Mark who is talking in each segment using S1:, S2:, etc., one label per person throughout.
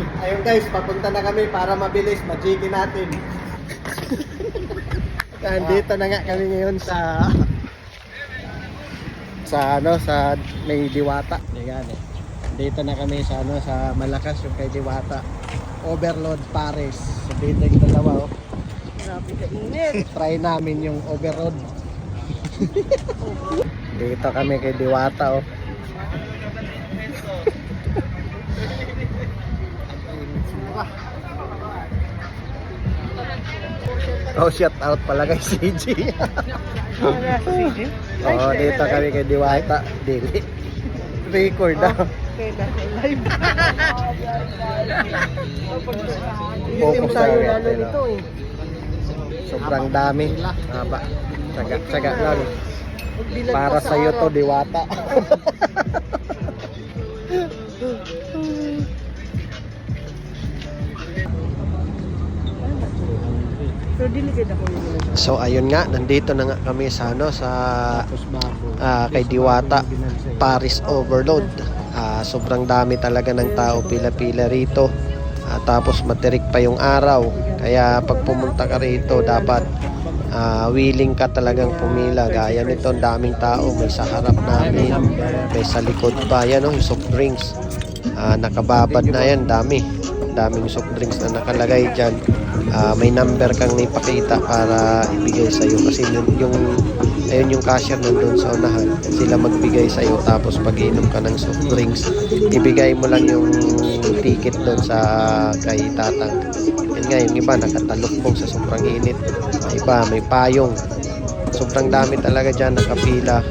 S1: Ayun guys, papunta na kami para mabilis, majiki natin. Andito na nga kami ngayon sa sa ano sa may Diwata. Ayan eh. Dito na kami sa ano sa Malakas yung kay Diwata. Overload Paris. Sabihin na yung dalawa oh.
S2: Grabe ka init.
S1: Try namin yung overload. Dito kami kay Diwata oh. Oh, shout out pala kay CG. Oo, dito kami kay Diwata. Dili. Record daw.
S2: Kailan live.
S1: Focus
S2: tayo
S1: na
S2: lalo nito eh.
S1: Sobrang dami. Haba. Tsaga, tsaga lang. Para
S2: pa
S1: sa iyo to. Diwata. So ayun nga, nandito na nga kami sa ano sa ah, kay Diwata Paris Overload. Ah, sobrang dami talaga ng tao, pila-pila rito. Ah, tapos materik pa yung araw. Kaya pag pumunta ka rito, dapat ah, willing ka talagang pumila. Gaya nito, daming tao. May sa harap namin, may sa likod pa. Yan oh, yung soft drinks. Ah, nakababad na yan, dami. Daming soft drinks na nakalagay dyan. Ah, may number kang ipakita para ibigay sa iyo kasi yung, ayun yung cashier nandun sa unahan. Sila magbigay sa iyo tapos pag inom ka ng soft drinks ibigay mo lang yung ticket doon sa kay tatang. Yun nga yung iba nakatalukbong sa sobrang init. May iba may payong. Sobrang dami talaga dyan nakapila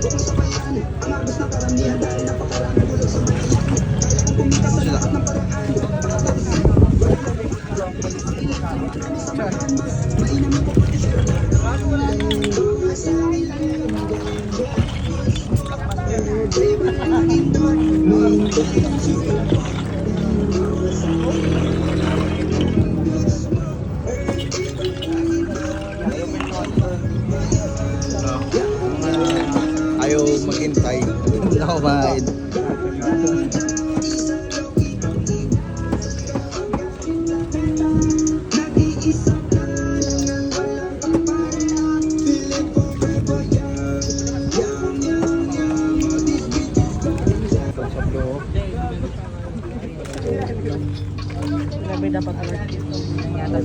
S2: Grabe dapat alert.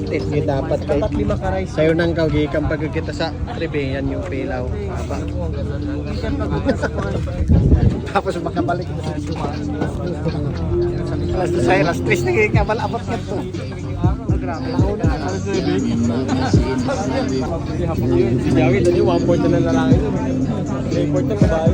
S1: Hindi dapat kay
S2: Dapat lima ka rice.
S1: sayo nang kagikan pag kita sa tribe yan yung pilaw Haba. tapos makabalik na sa alas dos ay alas tres na kayo kabal abot ka to
S2: Grabe.
S3: Si Jawi, dali, one point na lang lalaki. Point na babae.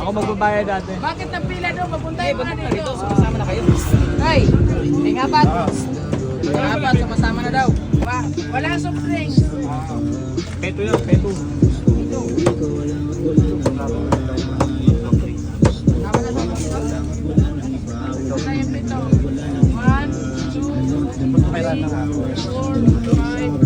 S3: Ako magbabayad dati.
S4: Bakit napila doon? Mapunta yung mga dito. Sumasama na kayo. Ay, may ngapat. May ngapat, sumasama na daw. Wa, wala soft drinks.
S3: Peto yan, peto.
S4: One, two, three, four, five,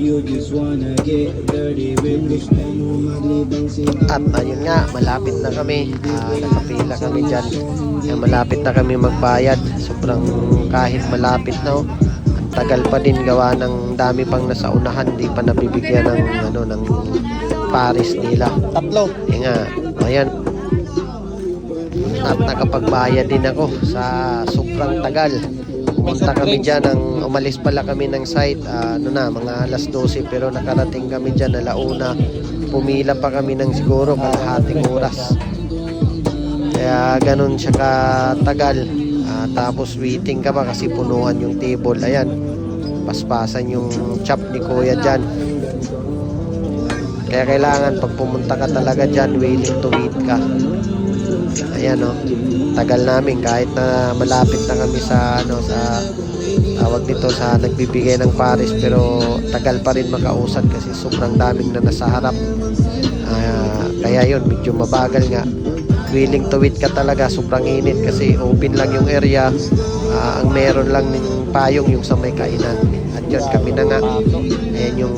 S5: You just wanna get dirty with gusto mo maglibang sila
S1: at ayun nga malapit na kami. Ah, nakapila kami dyan. Kaya malapit na kami magbayad. Sobrang kahit malapit na oh, ang tagal pa din gawa ng dami pang nasa unahan. Di pa nabibigyan ng ano ng Paris nila. Tatlo. Yun nga. Ayan. At nakapagbayad din ako sa sobrang tagal. Pumunta kami dyan, ang umalis pala kami ng site, ah, ano na, mga alas 12 pero nakarating kami dyan alauna. Pumila pa kami ng siguro kalahating oras. Kaya ganun siya katagal. Ah, tapos waiting ka pa kasi punuan yung table. Ayan, paspasan yung chop ni kuya dyan. Kaya kailangan pag pumunta ka talaga dyan, willing to wait ka. Ayan oh. Tagal namin kahit na malapit na kami sa ano sa tawag dito sa nagbibigay ng Paris pero tagal pa rin makausad kasi sobrang daming na nasa harap. Ah, kaya yun medyo mabagal nga. willing to wait ka talaga sobrang init kasi open lang yung area Ah, ang meron lang ng payong yung sa may kainan at yun kami na nga ayan yung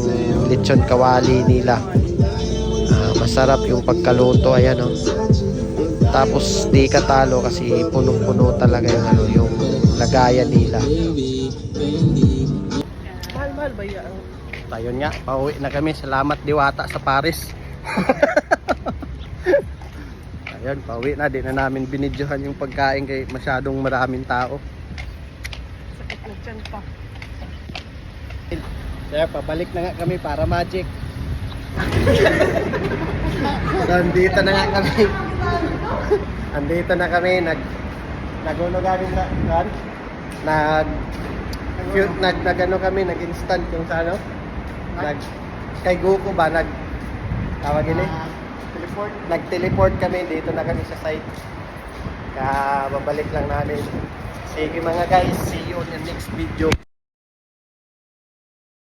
S1: lechon kawali nila Ah, masarap yung pagkaluto ayan oh. Tapos di ka talo kasi punong-puno talaga yung ano yung lagayan nila
S2: Mahal-mahal ba yan?
S1: Ayun nga, pauwi na kami. Salamat Diwata sa Paris. Ayun, pauwi na. Di na namin binidyohan yung pagkain kay masyadong maraming tao.
S2: Sakit na tiyan pa.
S1: Kaya pabalik na nga kami para magic. so, andito na nga kami. andito na kami. Nag, nagulo kami sa, saan? Nag, cute, nag, nag, ano kami, nag-instant yung sa ano? Nag, kay Goku ba, nag, tawag ini? teleport. Nag-teleport kami, dito na kami sa site. Kaya babalik lang namin. Sige mga guys, see you on the next video.